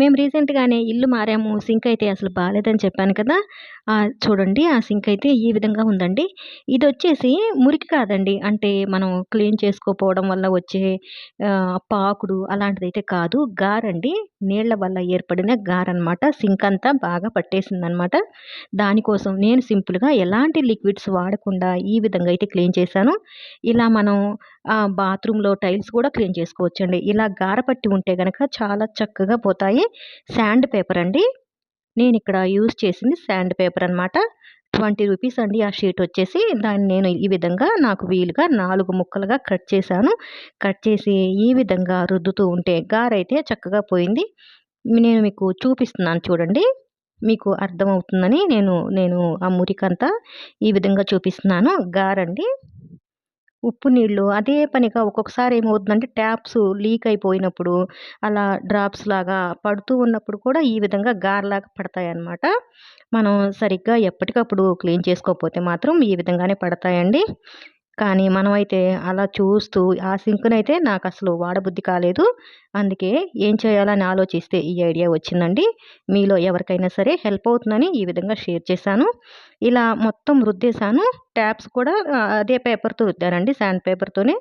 మేము రీసెంట్‌గానే ఇల్లు మారాము. సింక్ అయితే అసలు బాగాలేదని చెప్పాను కదా! చూడండి ఆ సింక్ అయితే ఈ విధంగా ఉందండి. ఇది వచ్చేసి మురికి కాదండి. అంటే మనం క్లీన్ చేసుకోపోవడం వల్ల వచ్చే పాకుడు అలాంటిదైతే కాదు. గారండి. నీళ్ళ వల్ల ఏర్పడిన గారనమాట. సింక్ అంతా బాగా పట్టేసిందనమాట. దానికోసం నేను సింపుల్‌గా ఎలాంటి లిక్విడ్స్ వాడకుండా ఈ విధంగా అయితే క్లీన్ చేశాను. ఇలా మనం బాత్రూంలో టైల్స్ కూడా క్లీన్ చేసుకోవచ్చండి. ఇలా గార పట్టి ఉంటే కనుక చాలా చక్కగా పోతాయి. శాండ్ పేపర్ అండి. నేను ఇక్కడ యూజ్ చేసింది శాండ్ పేపర్ అనమాట. 20 రూపీస్ అండి ఆ షీట్ వచ్చేసి. దాన్ని నేను ఈ విధంగా నాకు వీలుగా నాలుగు ముక్కలుగా కట్ చేశాను. కట్ చేసి ఈ విధంగా రుద్దుతూ ఉంటే గారైతే చక్కగా పోయింది. నేను మీకు చూపిస్తున్నాను చూడండి. మీకు అర్థమవుతుందని నేను నేను ఆ మురికంతా ఈ విధంగా చూపిస్తున్నాను. గారండి. ఉప్పు నీళ్ళు అదే పనిగా ఒక్కొక్కసారి ఏమవుతుందంటే ట్యాప్స్ లీక్ అయిపోయినప్పుడు అలా డ్రాప్స్ లాగా పడుతూ ఉన్నప్పుడు కూడా ఈ విధంగా గారలాగా పడతాయన్నమాట. మనం సరిగ్గా ఎప్పటికప్పుడు క్లీన్ చేసుకోకపోతే మాత్రం ఈ విధంగానే పడతాయండి. కానీ మనమైతే అలా చూస్తూ ఆ సింక్‌నైతే అసలు వాడబుద్ధి కాలేదు. అందుకే ఏం చేయాలని ఆలోచిస్తే ఈ ఐడియా వచ్చిందండి. మీలో ఎవరికైనా సరే హెల్ప్ అవుతుందని ఈ విధంగా షేర్ చేశాను. ఇలా మొత్తం రుద్దేశాను. ట్యాప్స్ కూడా అదే పేపర్‌తో రుద్దానండి. శాండ్ పేపర్‌తోనే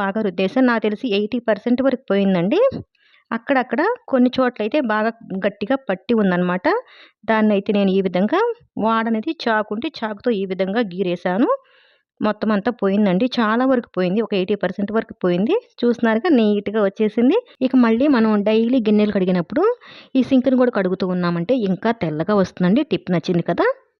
బాగా రుద్దేశాను. నాకు తెలిసి 80% వరకు పోయిందండి. అక్కడక్కడ కొన్ని చోట్లయితే బాగా గట్టిగా పట్టి ఉందన్నమాట దాన్ని అయితే నేను ఈ విధంగా వాడనేది చాకుంటే చాకుతో ఈ విధంగా గీరేశాను. మొత్తం అంతా పోయిందండి. చాలా వరకు పోయింది. ఒక 80% వరకు పోయింది. చూస్తున్నారుగా నీట్‌గా వచ్చేసింది. ఇక మళ్ళీ మనం డైలీ గిన్నెలు కడిగినప్పుడు ఈ సింక్‌ని కూడా కడుగుతూ ఉన్నామంటే ఇంకా తెల్లగా వస్తుందండి. టిప్ నచ్చింది కదా!